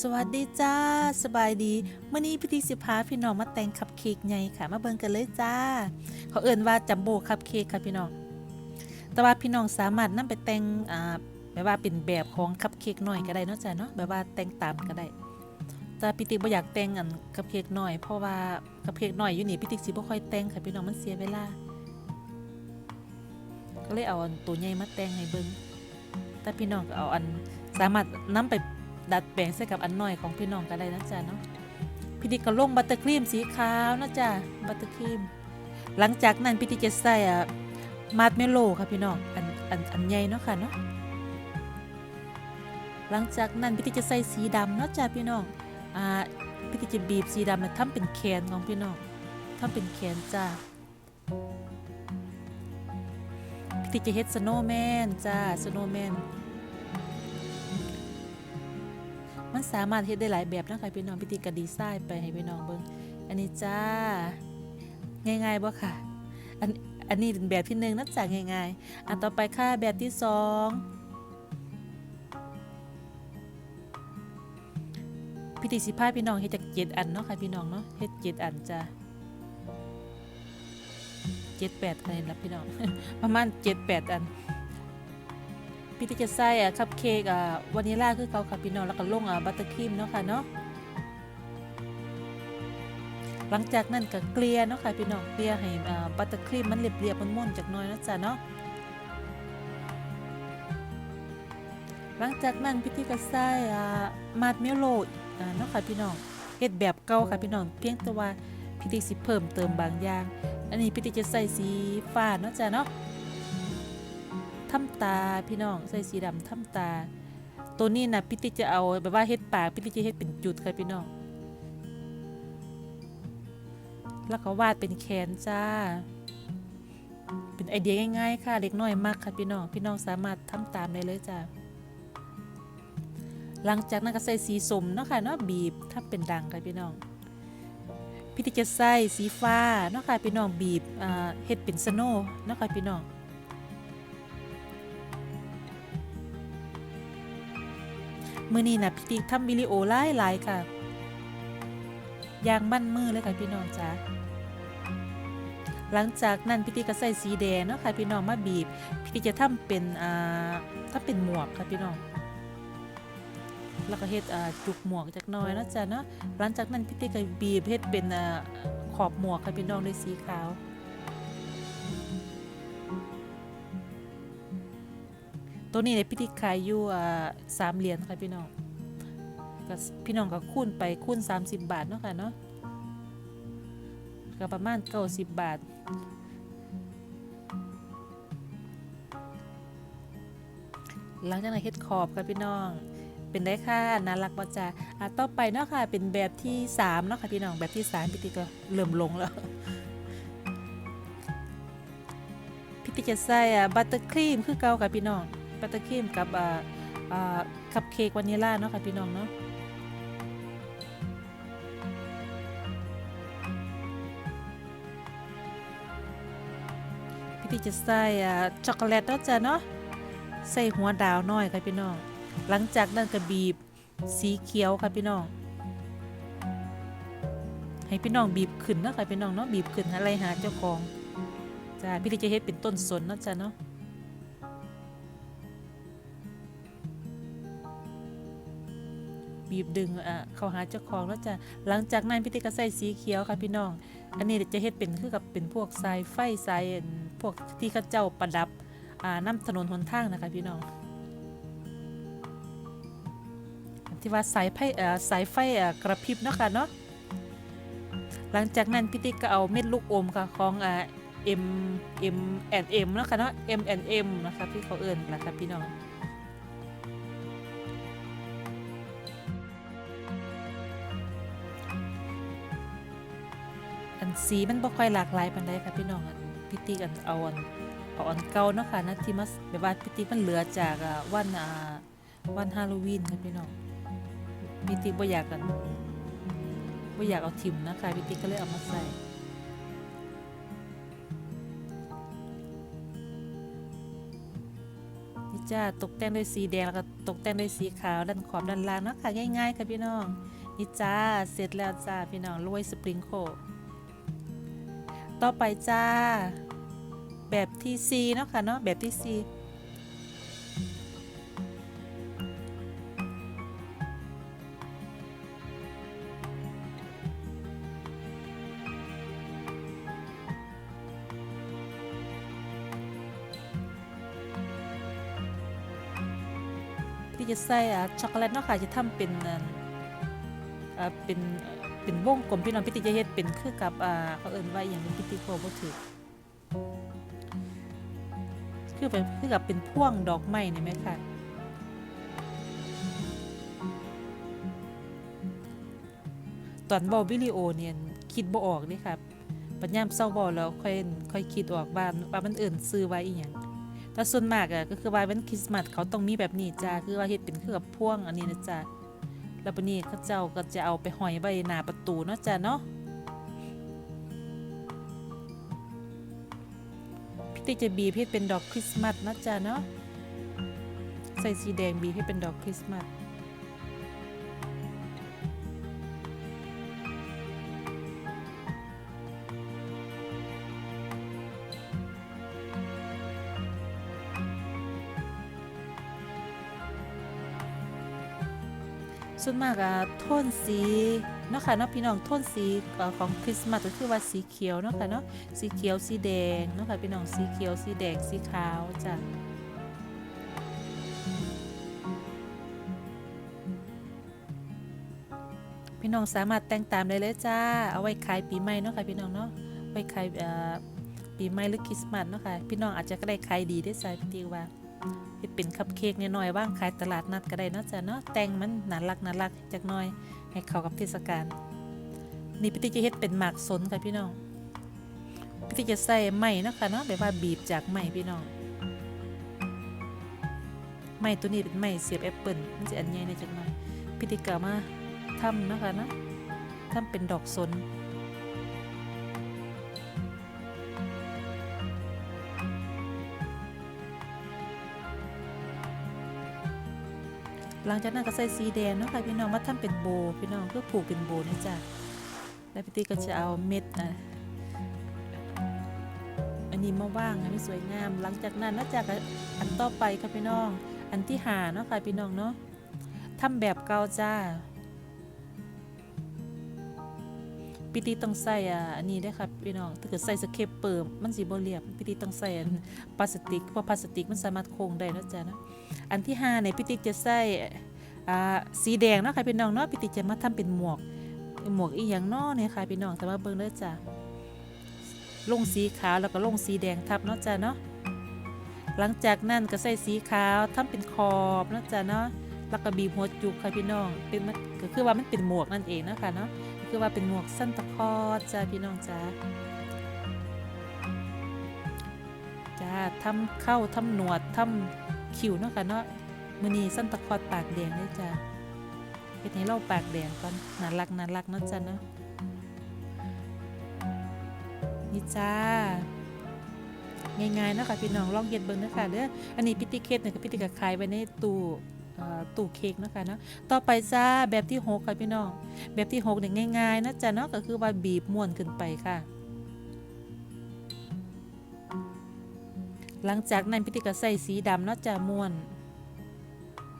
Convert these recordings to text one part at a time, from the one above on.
สวัสดีจ้า สบายดีเมื่อนี้พิธีสิพาพี่น้องมาแต่งคัพเค้กไงค่ะ มาเบิ่งกันเลยจ้า เขาเอิ่นว่าจัมโบ้คัพเค้กค่ะพี่น้อง แต่ว่าพี่น้องสามารถนำไปแต่งอ่าแบบว่าเป็นแบบของคัพเค้กหน้อยก็ได้นาะจ้าเนาะแบบว่าแต่งตามก็ได้แต่พิติบ่อยากแต่งอันคัพเค้กหน้อยเพราะว่าคัพเค้กหน้อยอยู่นี่พิติสิบ่ค่อยแต่งค่ะพี่น้องมันเสียเวลา ก็เลยเอาอันตัวใหญ่มาแต่งให้เบิ่งแต่พี่น้องก็เอาอันสามารถนำไป ดัดแปลงใส่กับอันน้อยของพี่น้องก็ได้นะจ๊ะเนาะพี่ดิก็ลงบัตเตอร์ครีมสีขาวนะจ๊ะบัตเตอร์ครีม หลังจากนั้นพี่ดิจะใส่อะมาร์ชเมโลค่ะพี่น้องอันอันอันใหญ่เนาะค่ะเนาะหลังจากนั้นพี่ดิจะใส่สีดำเนาะจ้ะพี่น้องอ่าพี่ดิจะบีบสีดำมาทำเป็นแขนของพี่น้องทำเป็นแขนจ้าพี่ดิจะเฮ็ดสโนว์แมนจ้าสโนว์แมน สามารถเฮ็ดได้หลายแบบนะคะพี่น้องพิธีกรดีไซน์ไปให้พี่น้องเบิ่งอันนี้จ้า ง่ายๆบ่ค่ะ อันอันนี้เป็นแบบที่หนึ่งนับจากง่ายๆ อันต่อไปค่ะแบบที่สองพิธีสิพาพี่น้องเฮ็ดจากเจ็ดอันเนาะค่ะพี่น้องเนาะเฮ็ดเจ็ดอันจ้าเจ็ดแปดอันนี้ละพี่น้องประมาณเจ็ดแปดอัน พี่ที่จะใส่อะคัพเค้กอะวานิลลาคือเกาค่ะพี่น้องแล้วก็ลงอะบัตเตอร์ครีมเนาะค่ะเนาะหลังจากนั้นก็เกลี่ยเนาะค่ะพี่น้องเกลี่ยให้อ่าบัตเตอร์ครีมมันเรียบๆม่นๆจากน้อยนะจ๊ะเนาะหลังจากนั้นพี่ที่ก็ใส่อ่ามาดเมลโลอ่าเนาะค่ะพี่น้องเฮ็ดแบบเก่าค่ะพี่น้องเพียงแต่ว่าพี่ที่สิเพิ่มเติมบางอย่าง อันนี้พี่ที่จะใส่สีฟ้าเนาะจ๊ะเนาะ ทำตาพี่น้องใส่สีดำทำตา ตัวนี้นะพี่ติจะเอาแบบว่าเฮ็ดปากพี่ติจะเฮ็ดเป็นจุดค่ะพี่น้อง แล้วก็วาดเป็นแขนจ้า เป็นไอเดียง่ายๆ ค่ะเล็กน้อยมากค่ะพี่น้อง พี่น้องสามารถทำตามได้เลยจ้าหลังจากนั้นก็ใส่สีสมเนาะค่ะเนาะบีบถ้าเป็นดังค่ะพี่น้องพี่ติจะใส่สีฟ้าเนาะค่ะพี่น้องบีบอ่าเฮ็ดเป็นสโนว์เนาะค่ะพี่น้อง มื่อนี้นะพี่ติ๊กทำวิดีโอหลายหลายค่ะยางมั่นมือเลยค่ะพี่น้องจ้าหลังจากนั้นพี่ติ๊กก็ใส่สีแดงเนาะค่ะพี่น้องมาบีบพี่ติ๊กจะทำเป็นอ่าถ้าเป็นหมวกค่ะพี่น้องแล้วก็เฮ็ดอ่าจุกหมวกจากน้อยนะจ้ะเนาะหลังจากนั้นพี่ติ๊กก็บีบเฮ็ดเป็นอ่าขอบหมวกค่ะพี่น้องด้วยสีขาว ตัวนี้เนี่ยพี่ติ๊กขายอยู่อ่าสามเหรียญค่ะพี่น้องก็พี่น้องก็คูณไปคูณ30 บาทเนาะค่ะเนาะก็ประมาณ90บาท หลังจากนั้นเฮ็ดขอบค่ะพี่น้อง เป็นได้ค่ะน่ารักบ่จ้าอะต่อไปเนาะค่ะ เป็นแบบที่3เนาะค่ะพี่น้อง แบบที่3พี่ติ๊กก็เริ่มลงแล้ว พี่ติ๊กจะใส่อะบัตเตอร์ครีมคือเก่าค่ะพี่น้อง บัตเตอร์ครีมกับอ่าอ่าคัพเค้กวานิลาเนาะค่ะพี่น้องเนาะพี่ที่จะใส่ช็อกโกแลตเนาะจ้ะเนาะใส่หัวดาวน้อยค่ะพี่น้อง หลังจากนั้นก็บีบสีเขียวค่ะพี่น้อง ให้พี่น้องบีบขึ้นเนาะค่ะพี่น้องเนาะบีบขึ้นอะไรหาเจ้าของจ้าพี่ที่จะเฮ็ดเป็นต้นสนเนาะจ้ะเนาะ บีบดึงอะเขาหาเจ้าของแล้วจ้ะหลังจากนั้นพี่ติ๊กก็ใส่สีเขียวค่ะพี่น้อง อันนี้จะเฮ็ดเป็นคือกับเป็นพวกสายไฟสายพวกที่เขาเจ้าประดับอ่าน้ำถนนหนทางนะคะพี่น้องที่ว่าสายไฟเอ่อสายไฟเอ่อกระพริบเนาะค่ะเนาะหลังจากนั้นพี่ติ๊กก็เอาเม็ดลูกอมค่ะของอ่า M M and M เนะคะเนาะ M and M นะคะที่เขาเอิ้นนะคะพี่น้อง สีมันบ่ค่อยหลากหลายปานใดค่ะพี่น้องอันพิติกันเอาอันเอาอันเก่าเนาะค่ะนะที่มาแบบว่าพิติมันเหลือจากวันอ่าวันฮาโลวีนค่ะพี่น้องพิติบ่อยากกันบ่อยากเอาทิมนะคะพิติก็เลยเอามาใส่นี่จ้าตกแต่งด้วยสีแดงแล้วก็ตกแต่งด้วยสีขาวด้านขอบด้านล่างเนาะค่ะง่ายๆค่ะพี่น้องนี่จ้าเสร็จแล้วจ้าพี่น้องโรยสปริงโค ต่อไปจ้า แบบที่ซีเนาะค่ะเนาะแบบที่ซีที่จะใส่อะช็อกโกแลตเนาะค่ะจะทำเป็นอ่าอ่าเป็น เป็นวงกลมพี่น้องพี่ติจะเฮ็ดเป็นคือกับอ่าเขาเอิ้นว่าอย่างนี้พี่ติโคบ่ถือคือเป็นคือกับเป็นพ่วงดอกไม้นี่ไหมคะตอนบาวิดีโอเนี่ยคิดบ่ออกเด้ครับปัญญามเศร้าบาแล้วค่อยค่อยคิดออกว่าว่ามันเอื่นซื้อไว้อีหยังแต่ส่วนมากอะก็คือว่าวันคริสต์มาสเขาต้องมีแบบนี้จ้าคือว่าเฮ็ดเป็นคือกับพ่วงอันนี้นะจ้า แล้วปนี้เขาเจ้าก็จะเอาไปห้อยใบหน้าประตูเนาะจ้ะเนาะพี่ติจะบีบให้เป็นดอกคริสต์มาสนะจ้ะเนาะใส่สีแดงบีบให้เป็นดอกคริสต์มาส ส่วนมากอะโทนสีเนาะค่ะเนาะพี่น้องโทนสีของคริสต์มาสก็คือว่าสีเขียวเนาะค่ะเนาะสีเขียวสีแดงเนาะค่ะพี่น้องสีเขียวสีแดงสีขาวจ้ะพี่น้องสามารถแต่งตามได้เลยจ้า เอาไว้ขายปีใหม่เนาะค่ะพี่น้องเนาะไว้ขายปีใหม่หรือคริสต์มาสเนาะค่ะพี่น้องอาจจะก็ได้ขายดีได้ใส่พี่ติว่า เฮ็ดเป็นคัพเค้กน้อยๆว่างขายตลาดนัดก็ได้เนาะจ้ะเนาะแต่งมันน่ารักน่ารักจักหน่อยให้เข้ากับเทศกาลนี่พี่ติจะเฮ็ดเป็นหมากสนค่ะพี่น้องพี่ติจะใส่ไม้เนาะคะเนาะแบบว่าบีบจากไม้พี่น้องไม้ตัวนี้เป็นไม้เสียบแอปเปิลมันจะอันใหญ่ในอยจังหน่อยพี่ติกเอามาทำนะคะนะทำเป็นดอกสน หลังจากนั้นก็ใส่สีแดงเนาะค่ะพี่น้องมาทำเป็นโบพี่น้องเพื่อผูกเป็นโบนะจ๊ะแล้วพี่ตีก็จะเอาเม็ดนะอันนี้มาว่างให้มันสวยงาม หลังจากนั้นนอกจากอันต่อไปค่ะพี่น้อง อันที่หาเนาะค่ะพี่น้องเนาะทำแบบเก่าจ้า พิธีต้องใส่อะอันนี้ได้อค่ะพี่น้องถ้าเกิดใส่สเคปเปอร์มันสีบ่เรียบพิธีต้องใส่อันพลาสติกเพราะพลาสติกมันสามารถโค้งได้เนาะจ้าเนาะอันที่ห้าเนี่ยพิธีจะใส่อ่าสีแดงเนาะค่ะพี่น้องเนาะพิธีจะมาทำเป็นหมวกหมวกอีหยังเนาะเนี่ยค่ะพี่น้องแต่ว่าเบิ่งเด้อจ้าลงสีขาวแล้วก็ลงสีแดงทับเนาะจ้ะเนาะหลังจากนั้นก็ใส่สีขาวทำเป็นขอบเนาะจ้ะเนาะแล้วก็บีบหัวจุกค่ะพี่น้องเป็นมันก็คือว่ามันเป็นหมวกนั่นเองนะคะเนาะก็ คือว่าเป็นหมวกสั้นตะคอดจ้าพี่น้องจ้าจ้าทำเข้าทำหนวดทำคิ้วเนาะค่ะเนาะมือนี้สั้นตะคอดปากแดงเลยจ้าเฮ็ดให้เราปากแดงก่อนน่ารักน่ารักเนาะจ้ะเนาะนี่จ้าง่ายๆเนาะคะพี่น้องลองเฮ็ดเบิ่งเด้อค่ะเด้ออันนี้พิติเคสเนี่ยก็พิติก็ขายไว้ในตู้ ตู้เค้กนะคะเนาะต่อไปจ้าแบบที่หกค่ะพี่น้อง แบบที่หกเนี่ยง่ายๆนะจ้ะเนาะก็คือว่าบีบม้วนขึ้นไปค่ะ หลังจากนั้นพิติก็ใส่สีดำเนาะจ้ะม้วน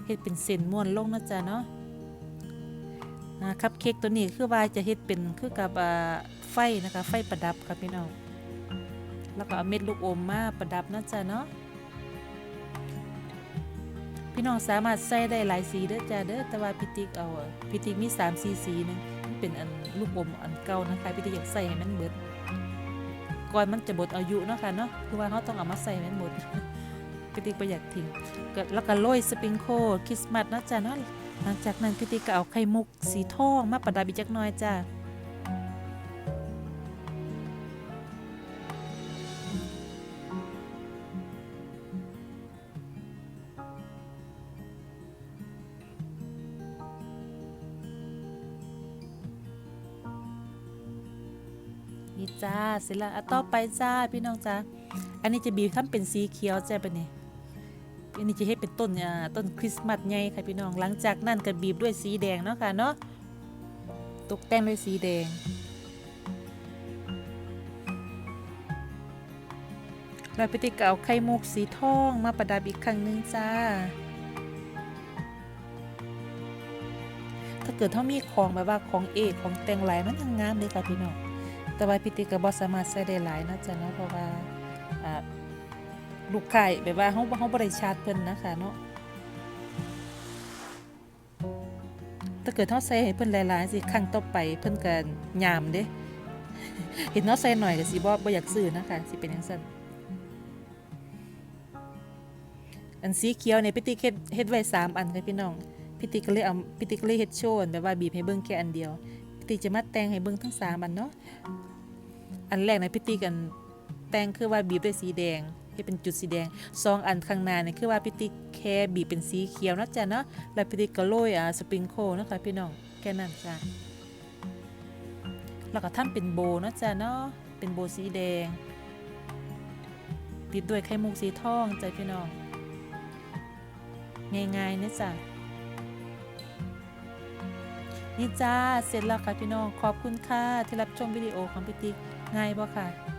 เฮ็ดเป็นเส้นม้วนลงนาะจ้ะเนาะคัพเค้กตัวนี้คือว่าจะเฮ็ดเป็นคือกับไฟนะคะไฟประดับค่ะพี่น้องแล้วก็เอาเม็ดลูกอมมาประดับนะจ๊ะเนาะ น้องสามารถใส่ได้หลายสีเด้อจ้าเด้อแต่ว่าพิติกเอาพิติกมี3สีสีนึงมันเป็นอันลูกอมอันเก่านะคะพิติกอยากใส่ให้มันเบิดก่อนมันจะหมดอายุเนาะค่ะเนาะคือว่าเขาต้องเอามาใส่ให้มันหมดพิติกประหยัดทิ้งแล้วก็โรยสปริงโคลคริสต์มาสนะจ๊ะเนาะหลังจากนั้นพิติกก็เอาไข่มุกสีทองมาประดับอีกจักหน่อยจ้า จ้าเสร็จแล้วอะต่อไปจ้าพี่น้องจ้าอันนี้จะบีบทำเป็นสีเขียวจ้าปะเนี่ยอันนี้จะให้เป็นต้นอ่าต้นคริสต์มาสใหญ่ค่ะพี่น้องหลังจากนั้นก็บีบด้วยสีแดงเนาะค่ะเนาะตกแต่งด้วยสีแดง เราไปติดกับเอาไข่มุกสีทองมาประดับอีกครั้งหนึงจ้า ถ้าเกิดเขามีของแบบว่าของเอกของแต่งหลายมันทั้งงามเลยค่ะพี่น้อง แต่ว่าพิติก็บ่สามารถใส่ได้หลายนะจ๊ะเนาะเพราะว่าลูกไข่แบบว่าเฮาเฮาบ่ได้ชาร์จเพิ่นนะคะเนาะถ้าเกิดเฮาใส่ให้เพิ่นหลายๆสิครั้งต่อไปเพิ่นก็ยามเด้เห็นเฮาใส่หน่อยก็สิบ่บ่อยากซื้อนะคะสิเป็นจังซั่นอันสีเขียวเนี่ยพิติเฮ็ดเฮ็ดไว้สามอันค่ะพี่น้องพิติก็เลยเอาพิติก็เลยเฮ็ดโชว์แบบว่าบีบให้เบิ่งแค่อันเดียว ติจะมาแต่งให้เบิ่งทั้งสามอันเนาะอันแรกนะพิติกันแต่งคือว่าบีบด้วยสีแดงให้เป็นจุดสีแดงสองอันข้างหน้าเนี่ยคือว่าพิติแค่บีบเป็นสีเขียวนะจ๊ะเนาะแล้วพิติก็โรยอ่าสปริงโคนะคะพี่น้องแค่นั้นจ้ะแล้วก็ทำเป็นโบนะจ๊ะเนาะเป็นโบสีแดง ติดด้วยไข่มุกสีทองจ้ะพี่น้องง่ายๆนะจ๊ะ นี่จ้าเสร็จแล้วค่ะพี่น้องขอบคุณค่ะที่รับชมวิดีโอของพี่ติง่ายบ่ค่ะ